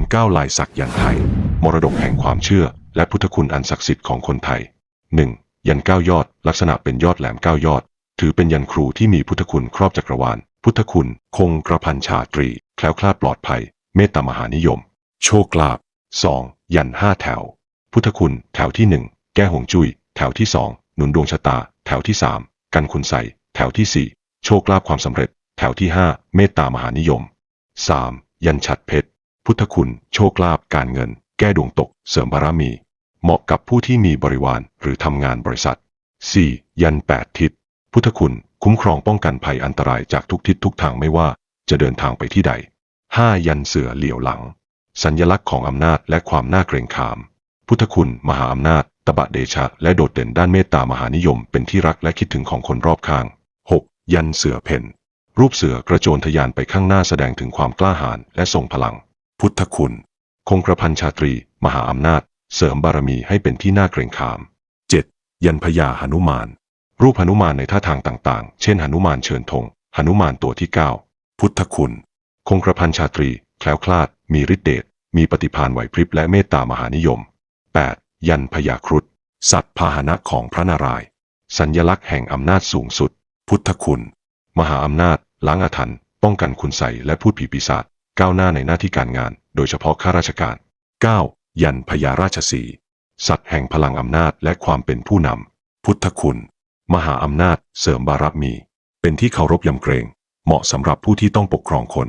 มเก้าลายสักยันไทย มรดกแห่งความเชื่อ และพุทธคุณอันศักดิ์สิทธิ์ของคนไทย 1. ยันเก้ายอด ลักษณะเป็นยอดแหลมเก้ายอด ถือเป็นยันครูที่มีพุทธคุณครอบจักรวาล พุทธคุณ คงกระพันชาตรี แคล้วคลาดปลอดภัย เมตตามหานิยม โชคลาภ 2. ยันห้าแถว พุทธคุณ แถวที่หนึ่งแก้หงจุย้ย แถวที่สองหนุนดวงชะตา แถวที่สามกันคุณใส แถวที่สี่โชคลาภความสำเร็จ แถวที่ห้าเมตตามหานิยม 3. ยันฉัดเพชร พุทธคุณ โชคลาภการเงิน แก้ดวงตก เสริมบารมี เหมาะกับผู้ที่มีบริวารหรือทำงานบริษัท 4. ยันแปดทิศ พุทธคุณ คุ้มครองป้องกันภัยอันตรายจากทุกทิศทุกทางไม่ว่าจะเดินทางไปที่ใด 5. ยันเสือเหลี่ยวหลัง สัญลักษณ์ของอำนาจและความน่าเกรงขาม พุทธคุณ มหาอำนาจ ตบะเดชะ และโดดเด่นด้านเมตตามหานิยม เป็นที่รักและคิดถึงของคนรอบข้าง 6. ยันเสือเพ่นรูปเสือกระโจนทะยานไปข้างหน้าแสดงถึงความกล้าหาญและทรงพลัง พุทธคุณ คงกระพันชาตรี มหาอำนาจ เสริมบารมีให้เป็นที่น่าเกรงขาม 7. ยันพญาหนุมาน รูปหนุมานในท่าทางต่างๆ เช่นหนุมานเชิญธงหนุมานตัวที่ 9 พุทธคุณ คงกระพันชาตรี แคล้วคลาด มีฤทธิเดช มีปฏิภาณไหวพริบและเมตตามหานิยม 8. ยันพญาครุฑสัตว์พาหนะของพระนารายณ์สัญญลักษณ์แห่งอำนาจสูงสุด พุทธคุณ มหาอำนาจ ล้างอาถรรพ์ป้องกันคุณใสและพูดผีปีศาจ ก้าวหน้าในหน้าที่การงาน โดยเฉพาะข้าราชการ 9. ยันพญาราชสี สัตว์แห่งพลังอำนาจและความเป็นผู้นำ พุทธคุณ มหาอำนาจ เสริมบารมี เป็นที่เคารพยำเกรง เหมาะสำหรับผู้ที่ต้องปกครองคน